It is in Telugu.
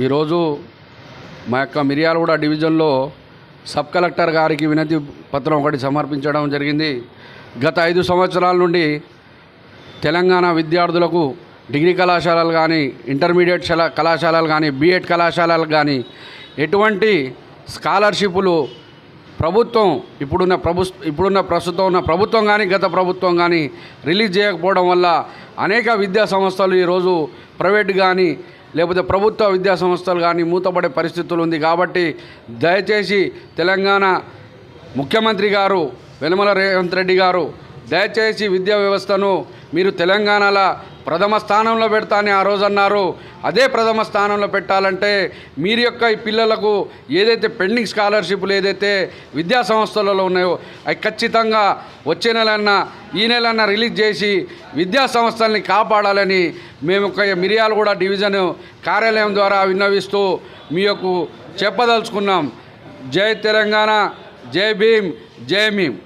ఈరోజు మా యొక్క మిర్యాలగూడ డివిజన్లో సబ్ కలెక్టర్ గారికి వినతి పత్రం ఒకటి సమర్పించడం జరిగింది. గత ఐదు సంవత్సరాల నుండి తెలంగాణ విద్యార్థులకు డిగ్రీ కళాశాలలు కానీ ఇంటర్మీడియట్ కళాశాలలు కానీ బీఎడ్ కళాశాలలు కానీ ఎటువంటి స్కాలర్షిప్లు ప్రభుత్వం ఇప్పుడున్న ప్రభు ఇప్పుడున్న ప్రస్తుతం ఉన్న ప్రభుత్వం కానీ గత ప్రభుత్వం కానీ రిలీజ్ చేయకపోవడం వల్ల అనేక విద్యా సంస్థలు ఈరోజు ప్రైవేట్ కానీ లేకపోతే ప్రభుత్వ విద్యా సంస్థలు కానీ మూతపడే పరిస్థితులు ఉంది కాబట్టి దయచేసి తెలంగాణ ముఖ్యమంత్రి గారు వెనుమల రేవంత్ రెడ్డి గారు దయచేసి విద్యా వ్యవస్థను మీరు తెలంగాణలో ప్రథమ స్థానంలో పెడతా అని ఆ రోజు అన్నారు. అదే ప్రథమ స్థానంలో పెట్టాలంటే మీరు యొక్క ఈ పిల్లలకు ఏదైతే పెండింగ్ స్కాలర్షిప్లు ఏదైతే విద్యా సంస్థలలో ఉన్నాయో అవి ఖచ్చితంగా వచ్చే నెలన్నా ఈ నెలన్నా రిలీజ్ చేసి విద్యా సంస్థల్ని కాపాడాలని మేము ఒక మిరియాలగూడ డివిజన్ కార్యాలయం ద్వారా విన్నవిస్తూ మీ యొక్క చెప్పదలుచుకున్నాం. జై తెలంగాణ జై భీమ్ జై భీమ్